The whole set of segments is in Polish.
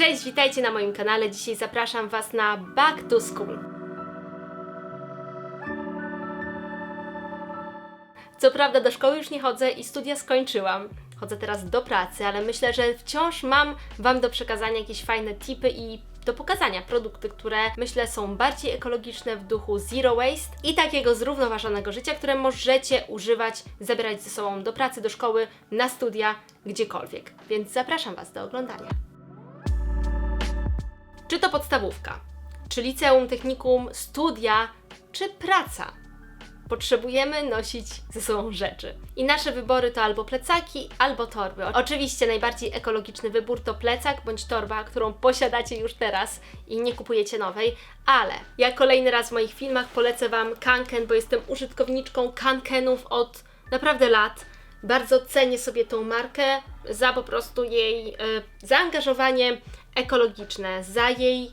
Cześć, witajcie na moim kanale. Dzisiaj zapraszam Was na Back to School. Co prawda do szkoły już nie chodzę i studia skończyłam. Chodzę teraz do pracy, ale myślę, że wciąż mam Wam do przekazania jakieś fajne tipy i do pokazania produkty, które myślę są bardziej ekologiczne w duchu zero waste i takiego zrównoważonego życia, które możecie używać, zabierać ze sobą do pracy, do szkoły, na studia, gdziekolwiek. Więc zapraszam Was do oglądania. Czy to podstawówka, czy liceum, technikum, studia, czy praca? Potrzebujemy nosić ze sobą rzeczy. I nasze wybory to albo plecaki, albo torby. Oczywiście najbardziej ekologiczny wybór to plecak bądź torba, którą posiadacie już teraz i nie kupujecie nowej, ale ja kolejny raz w moich filmach polecę Wam Kanken, bo jestem użytkowniczką Kankenów od naprawdę lat. Bardzo cenię sobie tą markę za po prostu jej e, zaangażowanie ekologiczne, za jej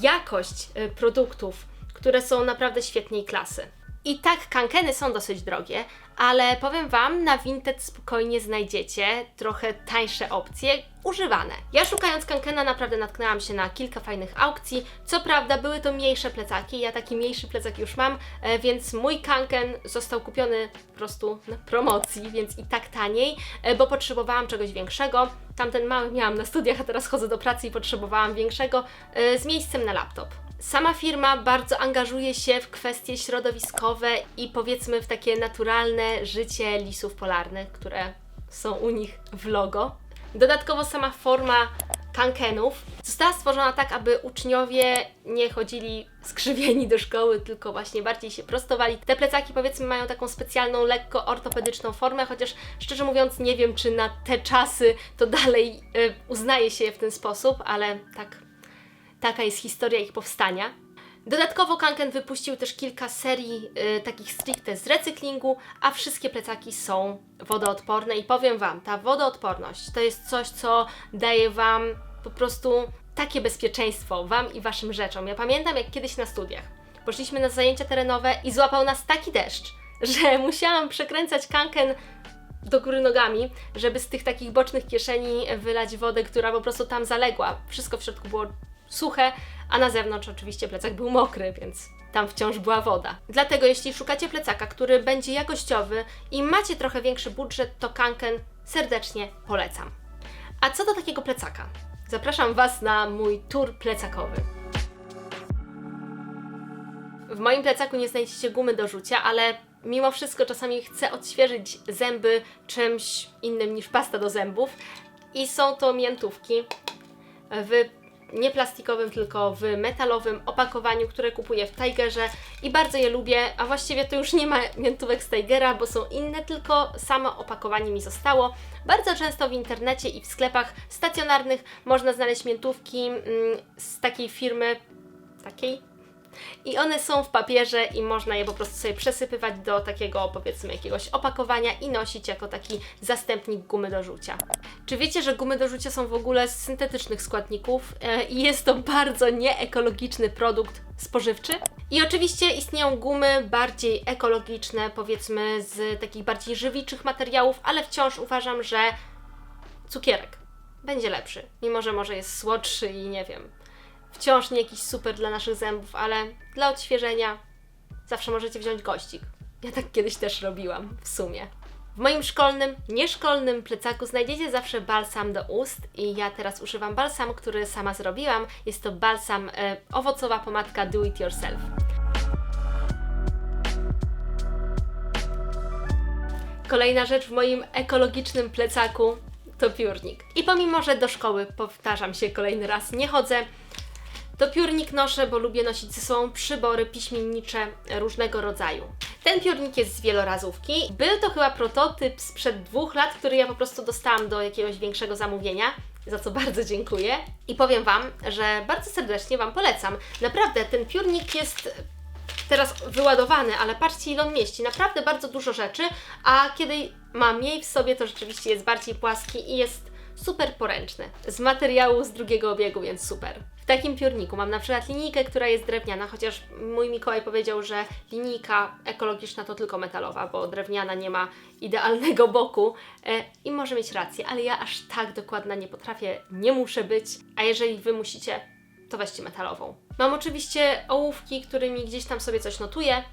jakość e, produktów, które są naprawdę świetnej klasy. I tak kankeny są dosyć drogie, ale powiem Wam, na Vinted spokojnie znajdziecie trochę tańsze opcje, używane. Ja szukając kankena naprawdę natknęłam się na kilka fajnych aukcji. Co prawda były to mniejsze plecaki, ja taki mniejszy plecak już mam, e, więc mój kanken został kupiony po prostu na promocji, więc i tak taniej, e, bo potrzebowałam czegoś większego. Tamten mały miałam na studiach, a teraz chodzę do pracy i potrzebowałam większego e, z miejscem na laptop. Sama firma bardzo angażuje się w kwestie środowiskowe i powiedzmy w takie naturalne życie lisów polarnych, które są u nich w logo. Dodatkowo sama forma kankenów została stworzona tak, aby uczniowie nie chodzili skrzywieni do szkoły, tylko właśnie bardziej się prostowali. Te plecaki powiedzmy mają taką specjalną, lekko ortopedyczną formę, chociaż szczerze mówiąc nie wiem, czy na te czasy to dalej y, uznaje się je w ten sposób, ale tak Taka jest historia ich powstania. Dodatkowo Kanken wypuścił też kilka serii y, takich stricte z recyklingu, a wszystkie plecaki są wodoodporne i powiem Wam, ta wodoodporność to jest coś, co daje Wam po prostu takie bezpieczeństwo, Wam i Waszym rzeczom. Ja pamiętam jak kiedyś na studiach poszliśmy na zajęcia terenowe i złapał nas taki deszcz, że musiałam przekręcać Kanken do góry nogami, żeby z tych takich bocznych kieszeni wylać wodę, która po prostu tam zaległa. Wszystko w środku było suche, a na zewnątrz oczywiście plecak był mokry, więc tam wciąż była woda. Dlatego jeśli szukacie plecaka, który będzie jakościowy i macie trochę większy budżet, to Kanken serdecznie polecam. A co do takiego plecaka? Zapraszam Was na mój tour plecakowy. W moim plecaku nie znajdziecie gumy do rzucia, ale mimo wszystko czasami chcę odświeżyć zęby czymś innym niż pasta do zębów. I są to miętówki w nie plastikowym, tylko w metalowym opakowaniu, które kupuję w Tigerze i bardzo je lubię, a właściwie to już nie ma miętówek z Tigera, bo są inne, tylko samo opakowanie mi zostało. Bardzo często w internecie i w sklepach stacjonarnych można znaleźć miętówki mm, z takiej firmy, takiej i one są w papierze i można je po prostu sobie przesypywać do takiego powiedzmy jakiegoś opakowania i nosić jako taki zastępnik gumy do rzucia. Czy wiecie, że gumy do rzucia są w ogóle z syntetycznych składników e, i jest to bardzo nieekologiczny produkt spożywczy? I oczywiście istnieją gumy bardziej ekologiczne, powiedzmy z takich bardziej żywiczych materiałów, ale wciąż uważam, że cukierek będzie lepszy, mimo że może jest słodszy i nie wiem, wciąż nie jakiś super dla naszych zębów, ale dla odświeżenia zawsze możecie wziąć gościk. Ja tak kiedyś też robiłam, w sumie. W moim szkolnym, nieszkolnym plecaku znajdziecie zawsze balsam do ust i ja teraz używam balsam, który sama zrobiłam. Jest to balsam e, owocowa pomadka Do It Yourself. Kolejna rzecz w moim ekologicznym plecaku to piórnik. I pomimo, że do szkoły, powtarzam się kolejny raz, nie chodzę, to piórnik noszę, bo lubię nosić ze sobą przybory piśmiennicze różnego rodzaju. Ten piórnik jest z wielorazówki. Był to chyba prototyp sprzed dwóch lat, który ja po prostu dostałam do jakiegoś większego zamówienia za co bardzo dziękuję. I powiem Wam, że bardzo serdecznie Wam polecam. Naprawdę, ten piórnik jest teraz wyładowany, ale patrzcie ile on mieści. Naprawdę bardzo dużo rzeczy, a kiedy ma mniej w sobie, to rzeczywiście jest bardziej płaski i jest super poręczny, z materiału z drugiego obiegu, więc super. W takim piórniku mam na przykład linijkę, która jest drewniana, chociaż mój Mikołaj powiedział, że linijka ekologiczna to tylko metalowa, bo drewniana nie ma idealnego boku e, i może mieć rację, ale ja aż tak dokładna nie potrafię, nie muszę być, a jeżeli Wy musicie, to weźcie metalową. Mam oczywiście ołówki, którymi gdzieś tam sobie coś notuję.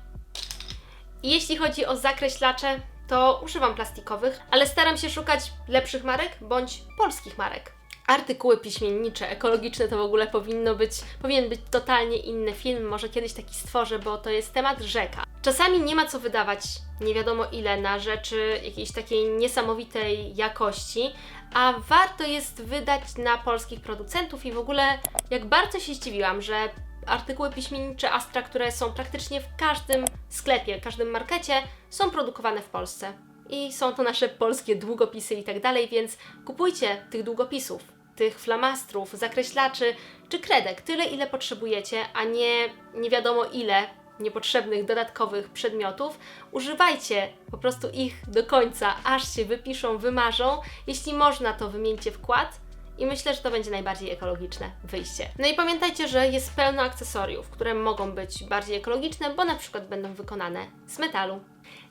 I jeśli chodzi o zakreślacze, to używam plastikowych, ale staram się szukać lepszych marek bądź polskich marek. Artykuły piśmiennicze, ekologiczne to w ogóle powinno być, powinien być totalnie inny film, może kiedyś taki stworzę, bo to jest temat rzeka. Czasami nie ma co wydawać nie wiadomo ile na rzeczy jakiejś takiej niesamowitej jakości, a warto jest wydać na polskich producentów i w ogóle jak bardzo się zdziwiłam, że artykuły piśmiennicze Astra, które są praktycznie w każdym sklepie, każdym markecie, są produkowane w Polsce. I są to nasze polskie długopisy i tak dalej, więc kupujcie tych długopisów, tych flamastrów, zakreślaczy czy kredek, tyle ile potrzebujecie, a nie nie wiadomo ile niepotrzebnych dodatkowych przedmiotów. Używajcie po prostu ich do końca, aż się wypiszą, wymarzą. Jeśli można, to wymieńcie wkład. I myślę, że to będzie najbardziej ekologiczne wyjście. No i pamiętajcie, że jest pełno akcesoriów, które mogą być bardziej ekologiczne, bo na przykład będą wykonane z metalu.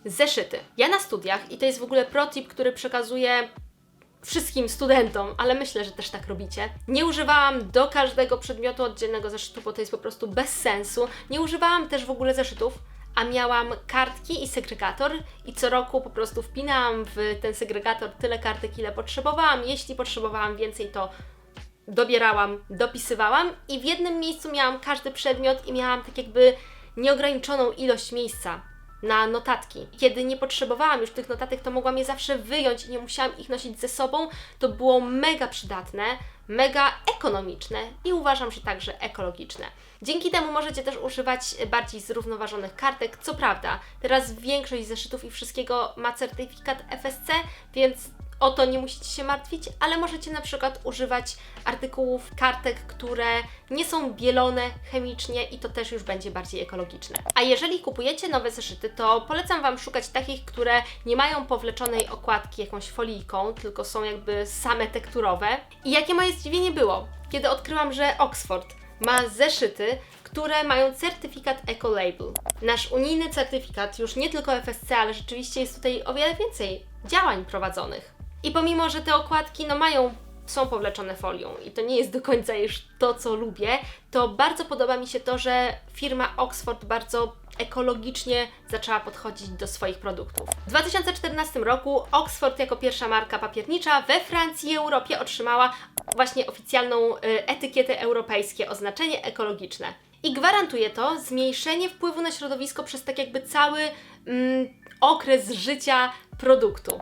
Zeszyty. Ja na studiach, i to jest w ogóle protip, który przekazuję wszystkim studentom, ale myślę, że też tak robicie. Nie używałam do każdego przedmiotu oddzielnego zeszytu, bo to jest po prostu bez sensu. Nie używałam też w ogóle zeszytów, a miałam kartki i segregator i co roku po prostu wpinałam w ten segregator tyle kartek, ile potrzebowałam. Jeśli potrzebowałam więcej, to dobierałam, dopisywałam i w jednym miejscu miałam każdy przedmiot i miałam tak jakby nieograniczoną ilość miejsca na notatki. Kiedy nie potrzebowałam już tych notatek, to mogłam je zawsze wyjąć i nie musiałam ich nosić ze sobą. To było mega przydatne, mega ekonomiczne i uważam, że także ekologiczne. Dzięki temu możecie też używać bardziej zrównoważonych kartek. Co prawda, teraz większość zeszytów i wszystkiego ma certyfikat FSC, więc o to nie musicie się martwić, ale możecie na przykład używać artykułów, kartek, które nie są bielone chemicznie i to też już będzie bardziej ekologiczne. A jeżeli kupujecie nowe zeszyty, to polecam Wam szukać takich, które nie mają powleczonej okładki jakąś folijką, tylko są jakby same tekturowe. I jakie moje zdziwienie było, kiedy odkryłam, że Oxford ma zeszyty, które mają certyfikat Ecolabel. Nasz unijny certyfikat, już nie tylko FSC, ale rzeczywiście jest tutaj o wiele więcej działań prowadzonych. I pomimo, że te okładki no mają są powleczone folią i to nie jest do końca już to, co lubię, to bardzo podoba mi się to, że firma Oxford bardzo ekologicznie zaczęła podchodzić do swoich produktów. W 2014 roku Oxford jako pierwsza marka papiernicza we Francji i Europie otrzymała właśnie oficjalną y, etykietę europejskie oznaczenie ekologiczne. I gwarantuje to zmniejszenie wpływu na środowisko przez tak jakby cały mm, okres życia produktu.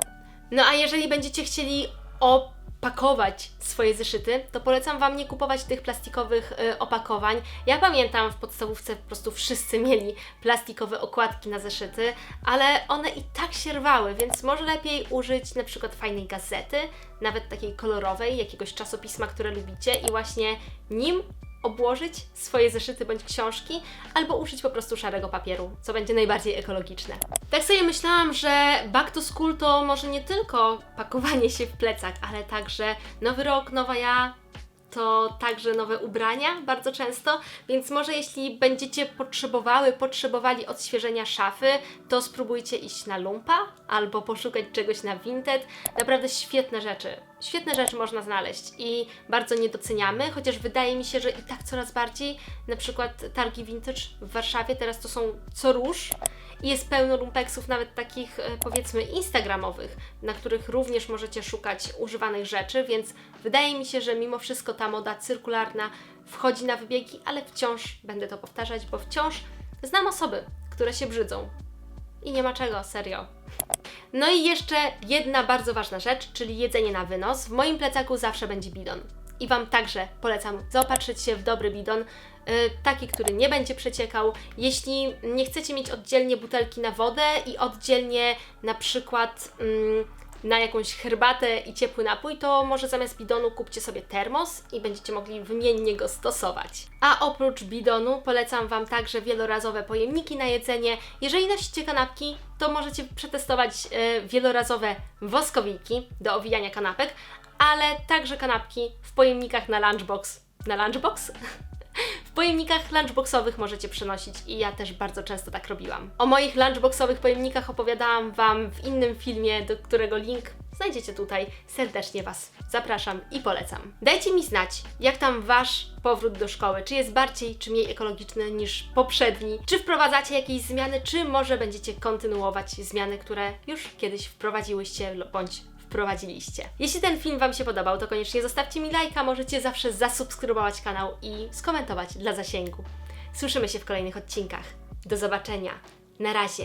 No a jeżeli będziecie chcieli opakować swoje zeszyty, to polecam Wam nie kupować tych plastikowych y, opakowań. Ja pamiętam w podstawówce po prostu wszyscy mieli plastikowe okładki na zeszyty, ale one i tak się rwały, więc może lepiej użyć na przykład fajnej gazety, nawet takiej kolorowej, jakiegoś czasopisma, które lubicie i właśnie nim obłożyć swoje zeszyty bądź książki, albo użyć po prostu szarego papieru, co będzie najbardziej ekologiczne. Tak sobie myślałam, że back to school to może nie tylko pakowanie się w plecak, ale także nowy rok, nowa ja, to także nowe ubrania bardzo często, więc może jeśli będziecie potrzebowały, potrzebowali odświeżenia szafy, to spróbujcie iść na lumpa albo poszukać czegoś na Vinted. Naprawdę świetne rzeczy. Świetne rzeczy można znaleźć i bardzo nie doceniamy, chociaż wydaje mi się, że i tak coraz bardziej, na przykład targi vintage w Warszawie teraz to są co róż i jest pełno lumpeksów, nawet takich e, powiedzmy instagramowych, na których również możecie szukać używanych rzeczy, więc wydaje mi się, że mimo wszystko ta moda cyrkularna wchodzi na wybiegi, ale wciąż będę to powtarzać, bo wciąż znam osoby, które się brzydzą. I nie ma czego, serio. No i jeszcze jedna bardzo ważna rzecz, czyli jedzenie na wynos. W moim plecaku zawsze będzie bidon. I Wam także polecam zaopatrzyć się w dobry bidon, Y, taki, który nie będzie przeciekał. Jeśli nie chcecie mieć oddzielnie butelki na wodę i oddzielnie na przykład mm, na jakąś herbatę i ciepły napój, to może zamiast bidonu kupcie sobie termos i będziecie mogli wymiennie go stosować. A oprócz bidonu polecam Wam także wielorazowe pojemniki na jedzenie. Jeżeli nosicie kanapki, to możecie przetestować y, wielorazowe woskowiki do owijania kanapek, ale także kanapki w pojemnikach na lunchbox. Na lunchbox? Pojemnikach lunchboxowych możecie przenosić i ja też bardzo często tak robiłam. O moich lunchboxowych pojemnikach opowiadałam Wam w innym filmie, do którego link znajdziecie tutaj. Serdecznie Was zapraszam i polecam. Dajcie mi znać, jak tam Wasz powrót do szkoły. Czy jest bardziej czy mniej ekologiczny niż poprzedni? Czy wprowadzacie jakieś zmiany, czy może będziecie kontynuować zmiany, które już kiedyś wprowadziłyście bądź wprowadziliście. Jeśli ten film Wam się podobał, to koniecznie zostawcie mi lajka, możecie zawsze zasubskrybować kanał i skomentować dla zasięgu. Słyszymy się w kolejnych odcinkach. Do zobaczenia. Na razie.